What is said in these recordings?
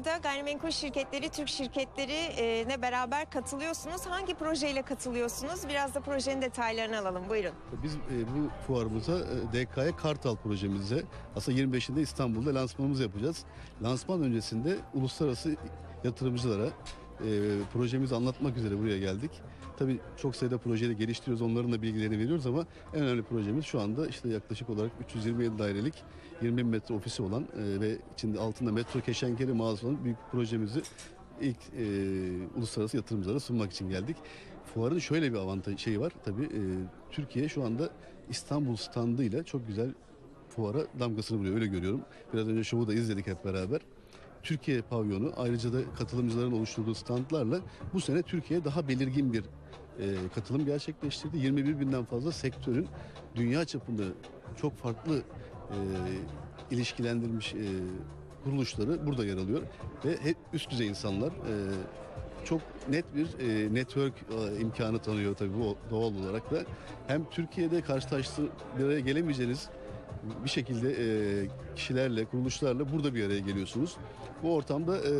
burada gayrimenkul şirketleri, Türk şirketleri e, ne beraber katılıyorsunuz. Hangi projeyle katılıyorsunuz? Biraz da projenin detaylarını alalım. Buyurun. Biz e, bu fuarımıza e, DK'ya Kartal projemize aslında 25'inde İstanbul'da lansmanımızı yapacağız. Lansman öncesinde uluslararası yatırımcılara projemizi anlatmak üzere buraya geldik. Tabii çok sayıda projeyi geliştiriyoruz, onların da bilgilerini veriyoruz ama en önemli projemiz şu anda işte yaklaşık olarak 327 dairelik 20 bin metre ofisi olan e, ve içinde altında metro keşenkeli mağazası olan büyük projemizi ilk e, uluslararası yatırımcılara sunmak için geldik. Fuarın şöyle bir avantajı şey var tabii e, Türkiye şu anda İstanbul standıyla çok güzel fuara damgasını vuruyor öyle görüyorum. Biraz önce şovu da izledik hep beraber. Türkiye pavyonu ayrıca da katılımcıların oluşturduğu standlarla bu sene Türkiye daha belirgin bir e, katılım gerçekleştirdi. 21 binden fazla sektörün dünya çapında çok farklı e, ilişkilendirilmiş e, kuruluşları burada yer alıyor ve hep üst düzey insanlar e, çok net bir e, network e, imkanı tanıyor tabii bu doğal olarak da hem Türkiye'de karşılaştığı bir araya gelemeyeceğiniz bir şekilde e, kişilerle, kuruluşlarla burada bir araya geliyorsunuz. Bu ortamda e,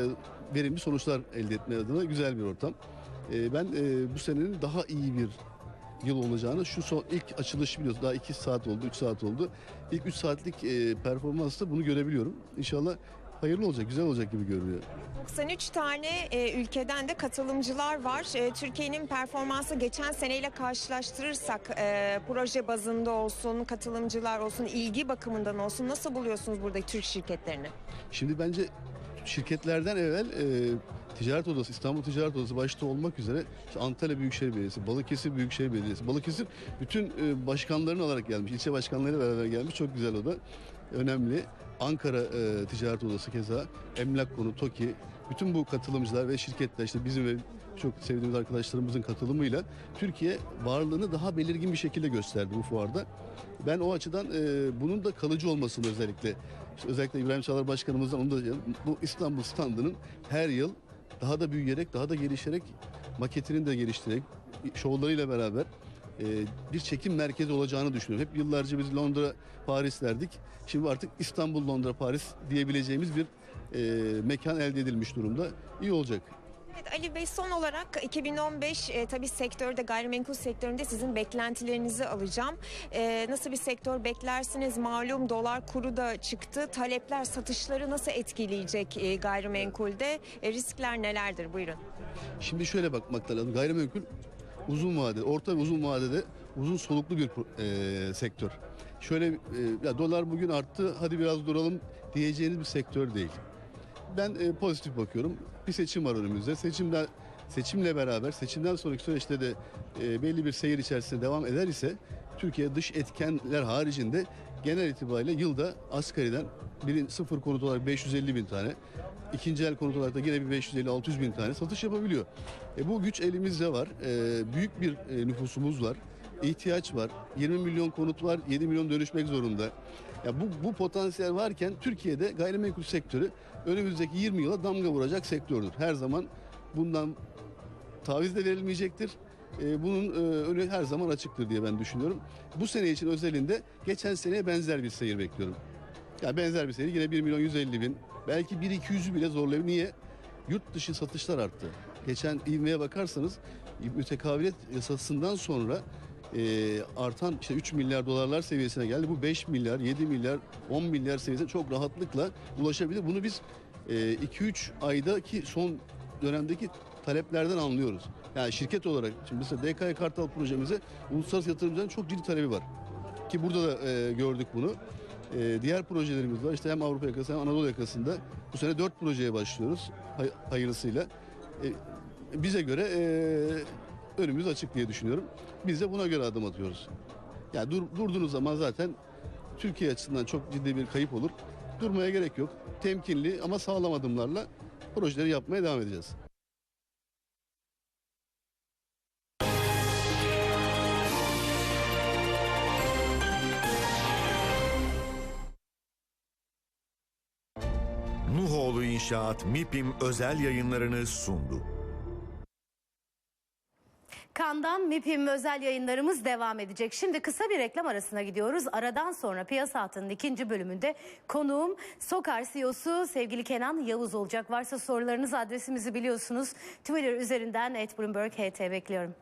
verimli sonuçlar elde etme adına güzel bir ortam. E, ben e, bu senenin daha iyi bir yıl olacağını şu son ilk açılış biliyorsunuz daha 2 saat oldu 3 saat oldu. İlk 3 saatlik e, performansta bunu görebiliyorum. İnşallah hayırlı olacak güzel olacak gibi görünüyor. 93 tane e, ülkeden de katılımcılar var. E, Türkiye'nin performansı geçen seneyle karşılaştırırsak e, proje bazında olsun, katılımcılar olsun, ilgi bakımından olsun nasıl buluyorsunuz buradaki Türk şirketlerini? Şimdi bence şirketlerden evvel e, Ticaret Odası, İstanbul Ticaret Odası başta olmak üzere işte Antalya Büyükşehir Belediyesi, Balıkesir Büyükşehir Belediyesi. Balıkesir bütün e, başkanlarını alarak gelmiş, ilçe başkanlarıyla beraber gelmiş. Çok güzel o da. Önemli. Ankara e, Ticaret Odası keza, Emlak Konu, TOKİ, bütün bu katılımcılar ve şirketler işte bizim ve çok sevdiğimiz arkadaşlarımızın katılımıyla Türkiye varlığını daha belirgin bir şekilde gösterdi bu fuarda. Ben o açıdan e, bunun da kalıcı olmasını özellikle işte özellikle İbrahim Çağlar Başkanımızdan onu da bu İstanbul standının her yıl daha da büyüyerek, daha da gelişerek, maketini de geliştirerek, şovlarıyla beraber e, bir çekim merkezi olacağını düşünüyorum. Hep yıllarca biz Londra, Paris derdik. Şimdi artık İstanbul, Londra, Paris diyebileceğimiz bir e, mekan elde edilmiş durumda. İyi olacak. Evet Ali Bey son olarak 2015 e, tabii sektörde gayrimenkul sektöründe sizin beklentilerinizi alacağım. E, nasıl bir sektör beklersiniz? Malum dolar kuru da çıktı. Talepler satışları nasıl etkileyecek e, gayrimenkulde? E, riskler nelerdir? Buyurun. Şimdi şöyle bakmak lazım. Gayrimenkul uzun vadede, orta ve uzun vadede uzun soluklu bir e, sektör. Şöyle e, ya dolar bugün arttı hadi biraz duralım diyeceğiniz bir sektör değil. Ben e, pozitif bakıyorum. Bir seçim var önümüzde. Seçimden seçimle beraber seçimden sonraki süreçte de e, belli bir seyir içerisinde devam eder ise Türkiye dış etkenler haricinde genel itibariyle yılda asgariden birin sıfır konut olarak 550 bin tane, ikinci el konut olarak da yine bir 550-600 bin tane satış yapabiliyor. E, bu güç elimizde var. E, büyük bir e, nüfusumuz var. İhtiyaç var. 20 milyon konut var. 7 milyon dönüşmek zorunda. Ya bu, bu potansiyel varken Türkiye'de gayrimenkul sektörü önümüzdeki 20 yıla damga vuracak sektördür. Her zaman bundan taviz de verilmeyecektir. Ee, bunun e, önü her zaman açıktır diye ben düşünüyorum. Bu sene için özelinde geçen seneye benzer bir seyir bekliyorum. Ya benzer bir seyir yine 1 milyon 150 bin belki 1-200'ü bile zorlayabilir. Niye? Yurt dışı satışlar arttı. Geçen ivmeye bakarsanız mütekabiliyet yasasından sonra e, artan işte 3 milyar dolarlar seviyesine geldi. Bu 5 milyar, 7 milyar, 10 milyar seviyesine çok rahatlıkla ulaşabilir. Bunu biz e, 2-3 aydaki son dönemdeki taleplerden anlıyoruz. Yani şirket olarak şimdi mesela DKY Kartal projemize uluslararası yatırımcıların çok ciddi talebi var. Ki burada da e, gördük bunu. E, diğer projelerimiz var. İşte hem Avrupa yakası hem Anadolu yakasında bu sene 4 projeye başlıyoruz hay- hayırlısıyla. E, bize göre e, önümüz açık diye düşünüyorum. Biz de buna göre adım atıyoruz. Yani dur, durduğunuz zaman zaten Türkiye açısından çok ciddi bir kayıp olur. Durmaya gerek yok. Temkinli ama sağlam adımlarla projeleri yapmaya devam edeceğiz. Nuhoğlu İnşaat MIPIM özel yayınlarını sundu. Cannes'dan MIPIM özel yayınlarımız devam edecek. Şimdi kısa bir reklam arasına gidiyoruz. Aradan sonra Piyasa Hattı'nın ikinci bölümünde konuğum Sokar CEO'su sevgili Kenan Yavuz olacak. Varsa sorularınız adresimizi biliyorsunuz. Twitter üzerinden @bloomberg HT bekliyorum.